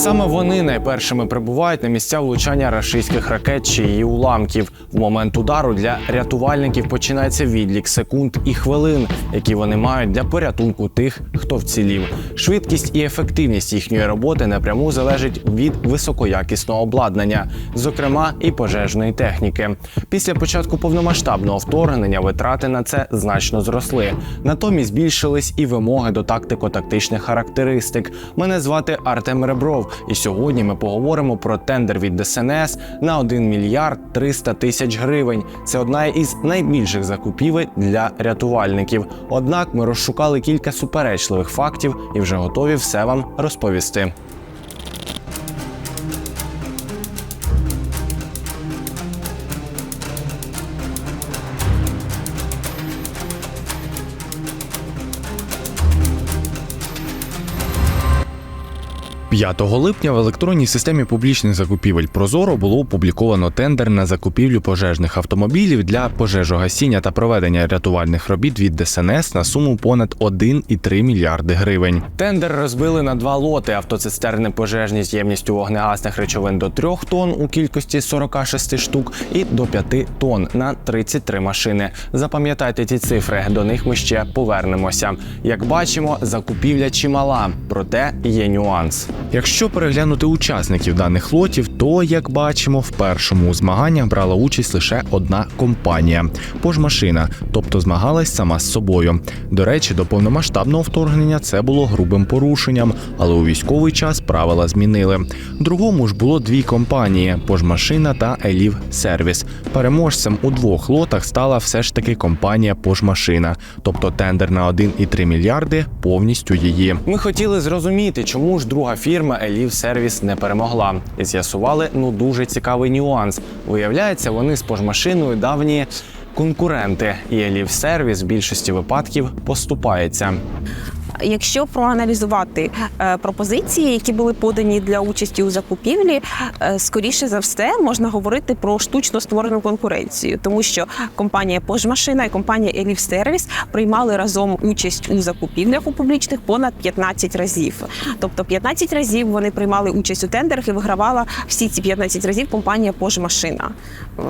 Саме вони найпершими прибувають на місця влучання рашистських ракет чи її уламків. В момент удару для рятувальників починається відлік секунд і хвилин, які вони мають для порятунку тих, хто вцілів. Швидкість і ефективність їхньої роботи напряму залежить від високоякісного обладнання, зокрема і пожежної техніки. Після початку повномасштабного вторгнення витрати на це значно зросли. Натомість збільшились і вимоги до тактико-тактичних характеристик. Мене звати Артем Ребров, і сьогодні ми поговоримо про тендер від ДСНС на 1 мільярд 300 тисяч гривень. Це одна із найбільших закупівель для рятувальників. Однак ми розшукали кілька суперечливих фактів і вже готові все вам розповісти. «5 липня в електронній системі публічних закупівель Прозоро було опубліковано тендер на закупівлю пожежних автомобілів для пожежогасіння та проведення рятувальних робіт від ДСНС на суму понад 1,3 мільярди гривень. Тендер розбили на два лоти: автоцистерни пожежні з ємністю вогнегасних речовин до 3 тонн у кількості 46 штук і до 5 тонн на 33 машини. Запам'ятайте ці цифри, до них ми ще повернемося. Як бачимо, закупівля чимала, проте є нюанс. Якщо переглянути учасників даних лотів, то як бачимо, в першому у змаганнях брала участь лише одна компанія пожмашина, тобто змагалась сама з собою. До речі, до повномасштабного вторгнення це було грубим порушенням, але у військовий час правила змінили. Другому ж було дві компанії пожмашина та Елів Сервіс. Переможцем у двох лотах стала все ж таки компанія Пожмашина, тобто тендер на 1,3 мільярди повністю її. Ми хотіли зрозуміти, чому ж друга фірма Елів Сервіс не перемогла. І з'ясували ну дуже цікавий нюанс. Виявляється, вони з пожмашиною давні. Конкуренти і Елів Сервіс в більшості випадків поступається. Якщо проаналізувати е, пропозиції, які були подані для участі у закупівлі, е, скоріше за все можна говорити про штучно створену конкуренцію, тому що компанія Пожмашина і компанія Елів Сервіс приймали разом участь у закупівлях у публічних понад 15 разів. Тобто 15 разів вони приймали участь у тендерах і вигравала всі ці 15 разів компанія Пожмашина, е,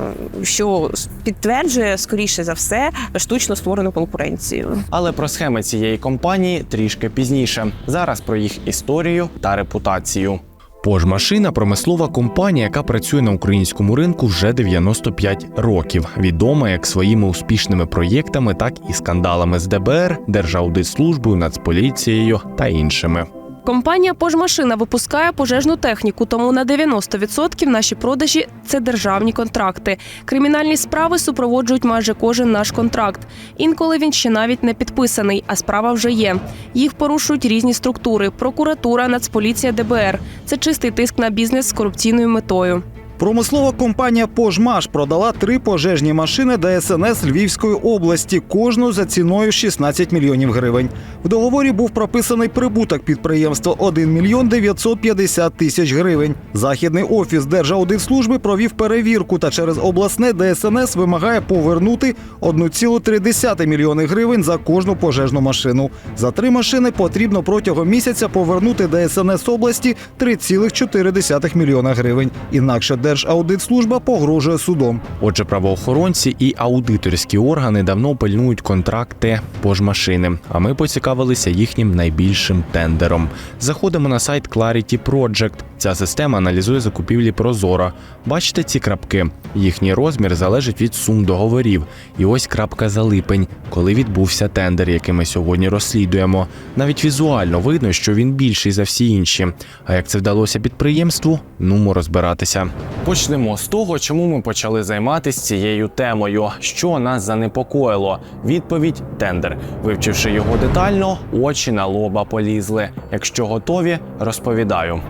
що підтверджує скоріше за все штучно створену конкуренцію. Але про схеми цієї компанії трішки пізніше. Зараз про їх історію та репутацію. Пожмашина промислова компанія, яка працює на українському ринку вже 95 років. Відома як своїми успішними проєктами, так і скандалами з ДБР, Держаудитслужбою, Нацполіцією та іншими. Компанія Пожмашина випускає пожежну техніку, тому на 90% наші продажі це державні контракти. Кримінальні справи супроводжують майже кожен наш контракт. Інколи він ще навіть не підписаний, а справа вже є. Їх порушують різні структури: прокуратура, Нацполіція, ДБР. Це чистий тиск на бізнес з корупційною метою. Промислова компанія «Пожмаш» продала три пожежні машини ДСНС Львівської області, кожну за ціною 16 мільйонів гривень. В договорі був прописаний прибуток підприємства 1 мільйон 950 тисяч гривень. Західний офіс Держаудитслужби провів перевірку та через обласне ДСНС вимагає повернути 1,3 мільйони гривень за кожну пожежну машину. За три машини потрібно протягом місяця повернути ДСНС області 3,4 мільйона гривень. Інакше Держаудитслужба погрожує судом. Отже, правоохоронці і аудиторські органи давно пильнують контракти пожмашини. А ми поцікавилися їхнім найбільшим тендером. Заходимо на сайт Clarity Project. Ця система аналізує закупівлі Прозоро. Бачите ці крапки? Їхній розмір залежить від сум договорів. І ось крапка за липень, коли відбувся тендер, який ми сьогодні розслідуємо. Навіть візуально видно, що він більший за всі інші. А як це вдалося підприємству? Нумо розбиратися. Почнемо з того, чому ми почали займатися цією темою, що нас занепокоїло. Відповідь тендер. Вивчивши його детально, очі на лоба полізли. Якщо готові, розповідаю.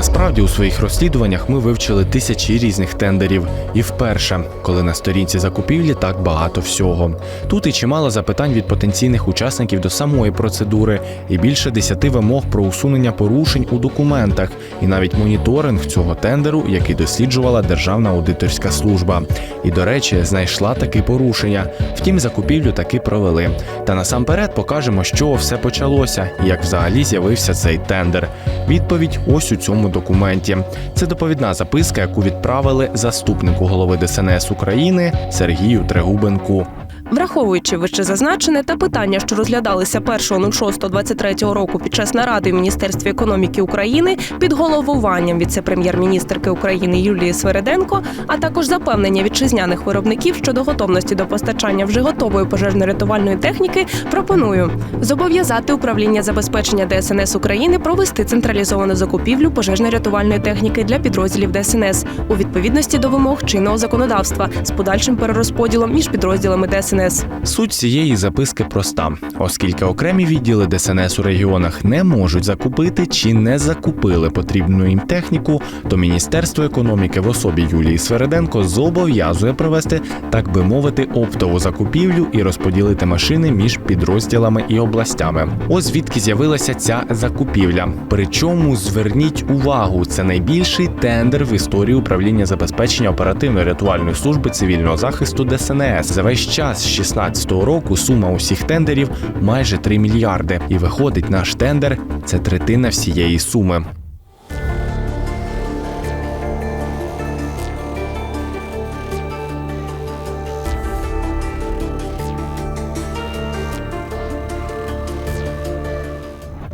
Насправді у своїх розслідуваннях ми вивчили тисячі різних тендерів, і вперше, коли на сторінці закупівлі так багато всього. Тут і чимало запитань від потенційних учасників до самої процедури, і більше десяти вимог про усунення порушень у документах, і навіть моніторинг цього тендеру, який досліджувала Державна аудиторська служба. І, до речі, знайшла таки порушення. Втім, закупівлю таки провели. Та насамперед покажемо, з чого все почалося і як взагалі з'явився цей тендер. Відповідь ось у цьому документі. Це доповідна записка, яку відправили заступнику голови ДСНС України Сергію Трегубенку. Враховуючи вище зазначене та питання, що розглядалися 1.06.23 року під час наради в Міністерстві економіки України під головуванням віце-прем'єр-міністерки України Юлії Свереденко, а також запевнення вітчизняних виробників щодо готовності до постачання вже готової пожежно-рятувальної техніки, пропоную зобов'язати управління забезпечення ДСНС України провести централізовану закупівлю пожежно-рятувальної техніки для підрозділів ДСНС у відповідності до вимог чинного законодавства з подальшим перерозподілом між підрозділами ДСНС. Суть цієї записки проста, оскільки окремі відділи ДСНС у регіонах не можуть закупити чи не закупили потрібну їм техніку, то Міністерство економіки в особі Юлії Свереденко зобов'язує провести, так би мовити, оптову закупівлю і розподілити машини між підрозділами і областями. Ось звідки з'явилася ця закупівля. Причому зверніть увагу, це найбільший тендер в історії управління забезпечення оперативної рятувальної служби цивільного захисту ДСНС. За весь час з 16-го року сума усіх тендерів майже 3 мільярди. І виходить, наш тендер це третина всієї суми.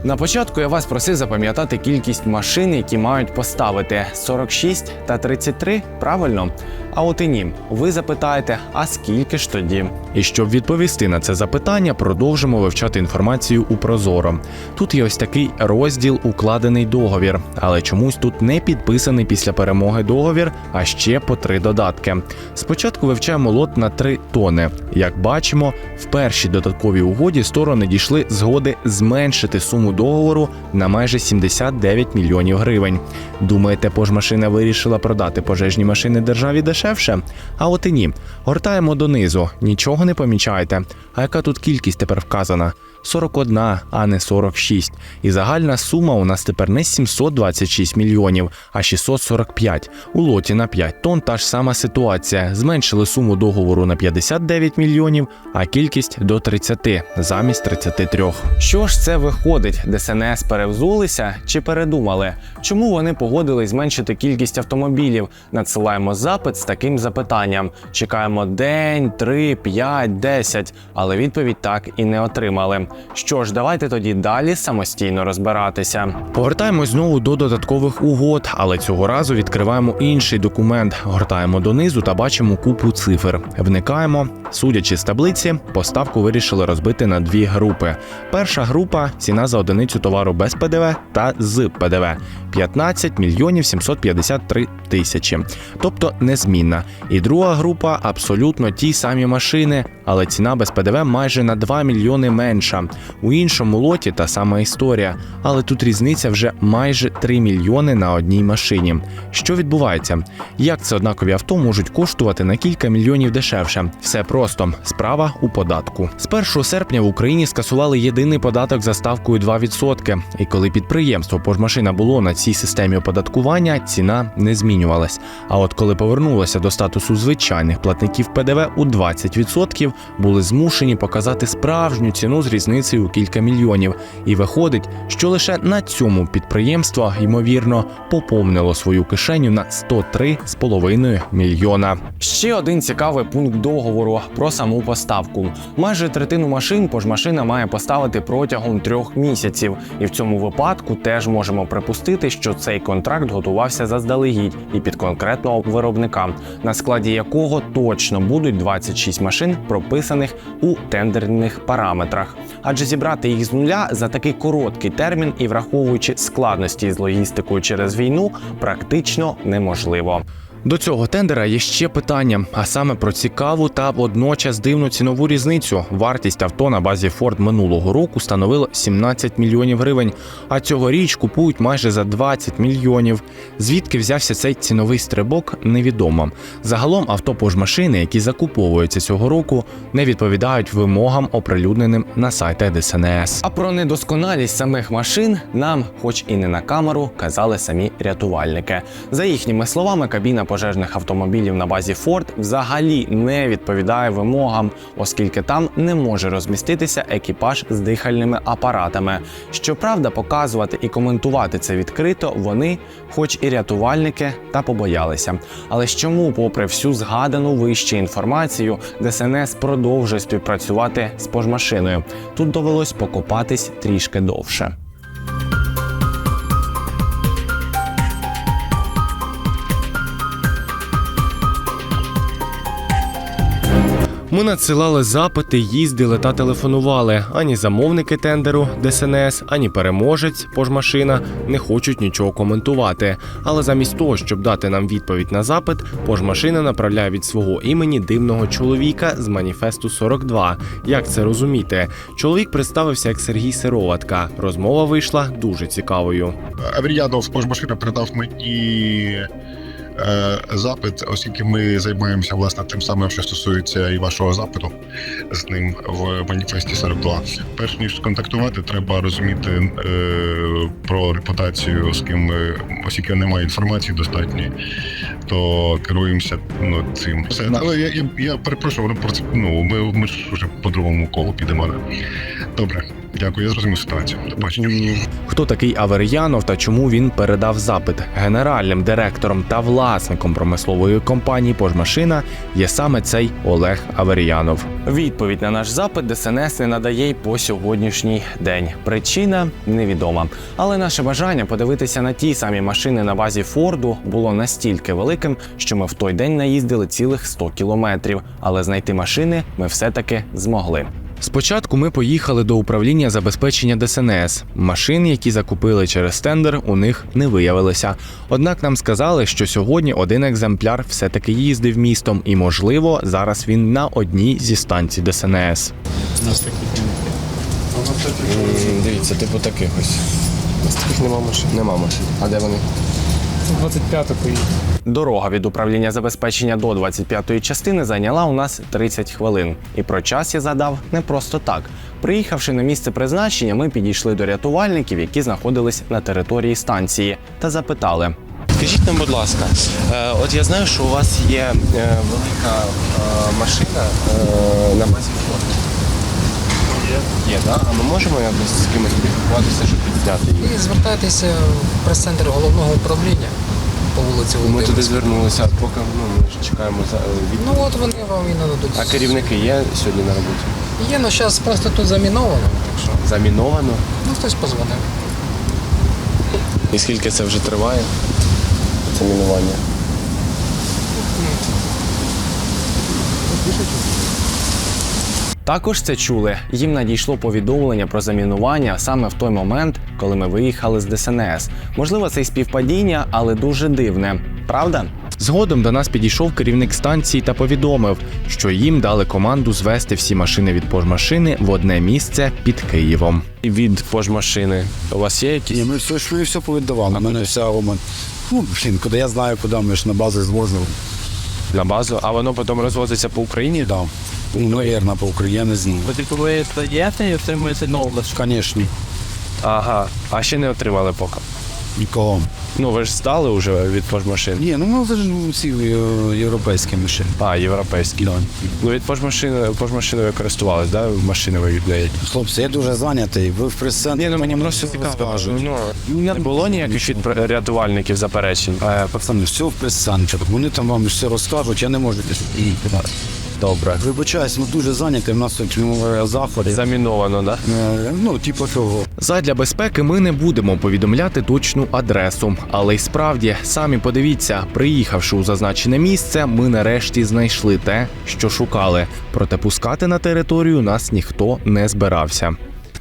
На початку я вас просив запам'ятати кількість машин, які мають поставити 46 та 33, правильно? А от і ні. Ви запитаєте, а скільки ж тоді? І щоб відповісти на це запитання, продовжимо вивчати інформацію у Прозоро. Тут є ось такий розділ укладений договір, але чомусь тут не підписаний після перемоги договір, а ще по три додатки. Спочатку вивчаємо лот на 3 тони. Як бачимо, в першій додатковій угоді сторони дійшли згоди зменшити суму договору на майже 79 мільйонів гривень. Думаєте, пожмашина вирішила продати пожежні машини державі дешевше? А от і ні. Гортаємо донизу, нічого не помічаєте. А яка тут кількість тепер вказана? 41, а не 46. І загальна сума у нас тепер не 726 мільйонів, а 645. У лоті на 5 тонн та ж сама ситуація. Зменшили суму договору на 59 мільйонів, а кількість до 30 замість 33. Що ж це виходить? ДСНС перевзулися чи передумали? Чому вони погодились зменшити кількість автомобілів? Надсилаємо запит з таким запитанням. Чекаємо день, 3, 5, 10, але відповідь так і не отримали. Що ж, давайте тоді далі самостійно розбиратися. Повертаємось знову до додаткових угод, але цього разу відкриваємо інший документ, гортаємо донизу та бачимо купу цифр. Вникаємо, судячи з таблиці, поставку вирішили розбити на дві групи. Перша група ціна за одиницю товару без ПДВ та з ПДВ 15 мільйонів 753 тисячі, тобто незмінна. І друга група абсолютно ті самі машини, але ціна без ПДВ майже на 2 мільйони менша. У іншому лоті та сама історія, але тут різниця вже майже 3 мільйони на одній машині. Що відбувається? Як це однакові авто можуть коштувати на кілька мільйонів дешевше? Все просто справа у податку. З 1 серпня в Україні скасували єдиний податок за ставкою 2%. І коли підприємство Пожмашина було на цій системі оподаткування, ціна не змінювалась. А от коли повернулося до статусу звичайних платників ПДВ у 20%, були змушені показати справжню ціну з різницею у кілька мільйонів. І виходить, що лише на цьому підприємство ймовірно поповнило свою кишеню на 103,5 мільйона. Ще один цікавий пункт договору про саму поставку. Майже третину машин пожмашина має поставити протягом трьох місяців, і в цьому випадку теж можемо припустити, що цей контракт готувався заздалегідь і під конкретного виробника, на складі якого точно будуть 26 машин, прописаних у тендерних параметрах. Адже зібрати їх з нуля за такий короткий термін і враховуючи складності з логістикою через війну, практично неможливо. До цього тендера є ще питання, а саме про цікаву та водночас дивну цінову різницю. Вартість авто на базі Ford минулого року становила 17 мільйонів гривень, а цьогоріч купують майже за 20 мільйонів. Звідки взявся цей ціновий стрибок, невідомо. Загалом авто пожмашини, які закуповуються цього року, не відповідають вимогам, оприлюдненим на сайті ДСНС. А про недосконалість самих машин нам, хоч і не на камеру, казали самі рятувальники. За їхніми словами, кабіна пожежних автомобілів на базі Ford взагалі не відповідає вимогам, оскільки там не може розміститися екіпаж з дихальними апаратами. Щоправда, показувати і коментувати це відкрито вони, хоч і рятувальники, та побоялися. Але чому, попри всю згадану вище інформацію, ДСНС продовжує співпрацювати з пожмашиною? Тут довелось покопатись трішки довше. Ми надсилали запити, їздили та телефонували. Ані замовники тендеру ДСНС, ані переможець пожмашина не хочуть нічого коментувати. Але замість того, щоб дати нам відповідь на запит, пожмашина направляє від свого імені дивного чоловіка з маніфесту 42. Як це розуміти? Чоловік представився як Сергій Сироватка. Розмова вийшла дуже цікавою. Авріянов пожмашина передав мені запит, оскільки ми займаємося власне тим самим, що стосується і вашого запиту з ним в маніфесті 42. Перш ніж контактувати, треба розуміти е, про репутацію, з ким оскільки немає інформації достатньої, то керуємося ну, цим. Все, але я, я, я перепрошую. Ну ми, ми ж вже по другому колу підемо. Добре, дякую, я зрозумів ситуацію. До бачення. Хто такий Авер'янов та чому він передав запит генеральним директором та власником промислової компанії Пожмашина є саме цей Олег Авер'янов. Відповідь на наш запит ДСНС не надає й по сьогоднішній день. Причина невідома. Але наше бажання подивитися на ті самі машини на базі Форду було настільки великим, що ми в той день наїздили цілих 100 кілометрів. Але знайти машини ми все-таки змогли. Спочатку ми поїхали до управління забезпечення ДСНС. Машин, які закупили через тендер, у них не виявилося. Однак нам сказали, що сьогодні один екземпляр все-таки їздив містом, і, можливо, зараз він на одній зі станцій ДСНС. Дивіться, типу таких ось. Таких нема машин. Нема машин. А де вони? Це 25 поїхав. Дорога від управління забезпечення до 25-ї частини зайняла у нас 30 хвилин. І про час я задав не просто так. Приїхавши на місце призначення, ми підійшли до рятувальників, які знаходились на території станції, та запитали. Скажіть нам, будь ласка, е, от я знаю, що у вас є е, велика е, машина на базі флоту. Є. Так? А ми можемо якось з кимось спілкуватися, щоб підзняти її? І звертайтеся в прес-центр головного управління по вулиці Ми туди звернулися, а поки ну, ми ж чекаємо за від. Ну от вони вам і нададуть. А керівники є сьогодні на роботі? Є, ну зараз просто тут заміновано, так що Заміновано. ну хтось позвонив. І скільки це вже триває? Це мінування. Також це чули. Їм надійшло повідомлення про замінування саме в той момент, коли ми виїхали з ДСНС. Можливо, це й співпадіння, але дуже дивне. Правда? Згодом до нас підійшов керівник станції та повідомив, що їм дали команду звести всі машини від пожмашини в одне місце під Києвом. Від пожмашини у вас є якісь? Ні, ми все, ж- ми все повіддавали. У мене вся оман. Ну, блін, куди я знаю, куди ми ж на базу звозили. на базу, а воно потім розвозиться по Україні? Да. Ну, вірно, по Україні, я не знаю. Ви коли стаєте і отримуєте нову Звісно, Ага, а ще не отримали поки. нікого. Ну ви ж стали вже від пожмашин. Ні, ну ми це ж всі е, європейські машини. А, європейські. Да. Ну від пожмашини пожмашиною користувались, да? Машини ви віддаєте. Хлопці, я дуже зайнятий. Ви в прес-центрі. мені просто скажуть. Ну, не було ніяких від рятувальників заперечень. Е, Пацани, все в прес-центрі. Вони там вам все розкажуть, я не можу. Добре. Вибачаюсь, ми дуже зайняті, в нас тут е, заходи. Заміновано, да? Е, Ну, типу того. Задля безпеки ми не будемо повідомляти точну адресу. Але й справді, самі подивіться, приїхавши у зазначене місце, ми нарешті знайшли те, що шукали. Проте пускати на територію нас ніхто не збирався.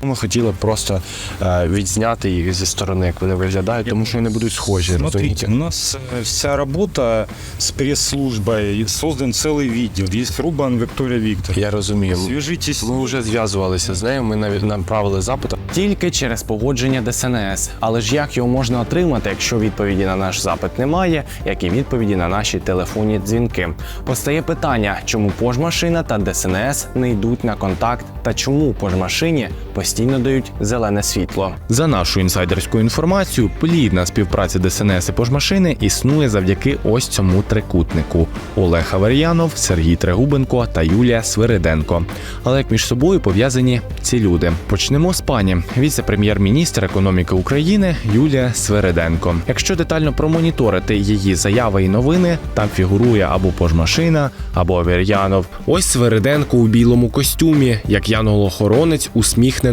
Ми хотіли просто е, відзняти їх зі сторони, як вони виглядають, тому що вони будуть схожі. Смотрите, розумієте? у нас э, вся работа с пресс-службой, и создан целый видео. Есть Рубан Виктория Виктор. Я розумію. Свяжитесь. Ми вже зв'язувалися з нею. Ми навіть направили запит. Тільки через погодження ДСНС. Але ж як його можна отримати, якщо відповіді на наш запит немає, як і відповіді на наші телефонні дзвінки? Постає питання, чому пожмашина та ДСНС не йдуть на контакт, та чому пожмашині постійно дають зелене світло. За нашу інсайдерську інформацію, плідна співпраця ДСНС і пожмашини існує завдяки ось цьому трикутнику: Олег Авер'янов, Сергій Трегубенко та Юлія Свириденко. Але як між собою пов'язані ці люди? Почнемо з пані віце-прем'єр-міністр економіки України Юлія Свириденко. Якщо детально промоніторити її заяви і новини, там фігурує або пожмашина, або Авер'янов. Ось Свириденко у білому костюмі, як янгол-охоронець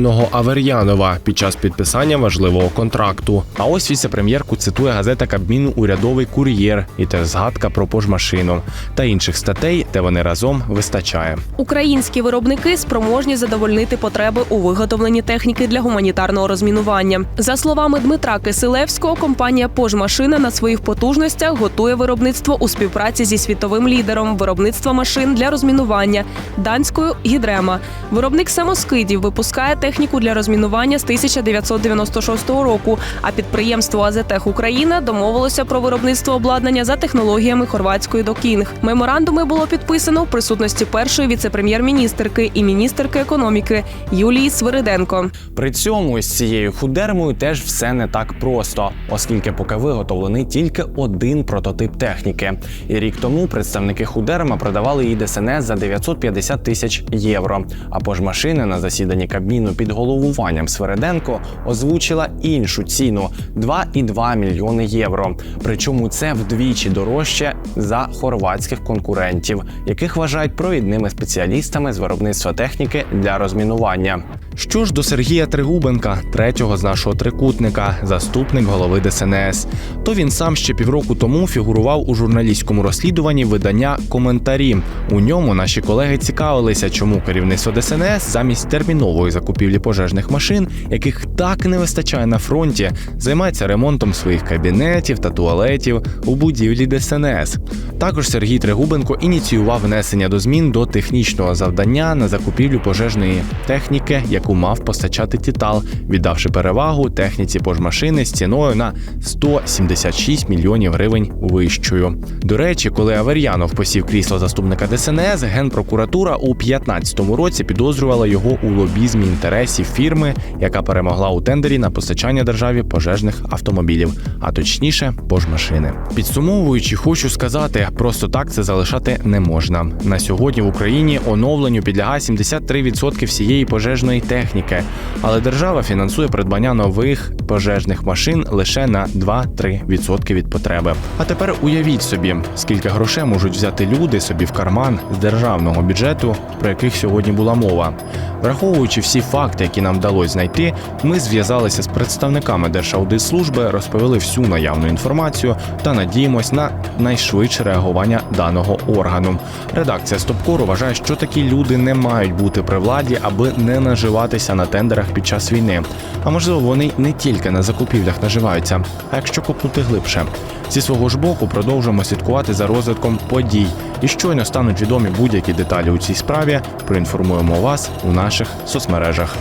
усміхненого Авер'янова під час підписання важливого контракту. А ось віце-прем'єрку цитує газета Кабміну Урядовий кур'єр і теж згадка про пожмашину та інших статей, де вони разом вистачає. Українські виробники спроможні задовольнити потреби у виготовленні техніки для гуманітарного розмінування. За словами Дмитра Кисилевського, компанія Пожмашина на своїх потужностях готує виробництво у співпраці зі світовим лідером виробництва машин для розмінування данською гідрема. Виробник самоскидів випускає техніку для розмінування з 1996 року. А підприємство Азетех Україна домовилося про виробництво обладнання за технологіями хорватської Докінг. Меморандуми було підписано в присутності першої віце-прем'єр-міністерки і міністерки економіки Юлії Свириденко. При цьому з цією худермою теж все не так просто, оскільки поки виготовлений тільки один прототип техніки. І рік тому представники худерма продавали її ДСНС за 950 тисяч євро. А пожмашини на засіданні Кабміну під головуванням Свереденко озвучила іншу ціну 2,2 мільйони євро. Причому це вдвічі дорожче за хорватських конкурентів, яких вважають провідними спеціалістами з виробництва техніки для розмінування. Що ж до Сергія Тригубенка, третього з нашого трикутника, заступник голови ДСНС, то він сам ще півроку тому фігурував у журналістському розслідуванні видання коментарі. У ньому наші колеги цікавилися, чому керівництво ДСНС замість термінової закупівлі пожежних машин, яких так не вистачає на фронті, займається ремонтом своїх кабінетів та туалетів у будівлі ДСНС. Також Сергій Тригубенко ініціював внесення до змін до технічного завдання на закупівлю пожежної техніки, яку мав постачати Тітал, віддавши перевагу техніці пожмашини з ціною на 176 мільйонів гривень вищою. До речі, коли Авер'янов посів крісло заступника ДСНС, генпрокуратура у 2015 році підозрювала його у лобізмі інтересів фірми, яка перемогла у тендері на постачання державі пожежних автомобілів, а точніше пожмашини. Підсумовуючи, хочу сказати, просто так це залишати не можна. На сьогодні в Україні оновленню підлягає 73% всієї пожежної техніки, але держава фінансує придбання нових пожежних машин лише на 2-3% від потреби. А тепер уявіть собі, скільки грошей можуть взяти люди собі в карман з державного бюджету, про яких сьогодні була мова. Враховуючи всі факти, які нам вдалося знайти, ми зв'язалися з представниками Держаудитслужби, розповіли всю наявну інформацію та надіємось на найшвидше реагування даного органу. Редакція Стопкору вважає, що такі люди не мають бути при владі, аби не наживатися на тендерах під час війни. А можливо, вони не тільки на закупівлях наживаються, а якщо копнути глибше. Зі свого ж боку продовжуємо слідкувати за розвитком подій. І щойно стануть відомі будь-які деталі у цій справі. Проінформуємо вас у наших соцмережах.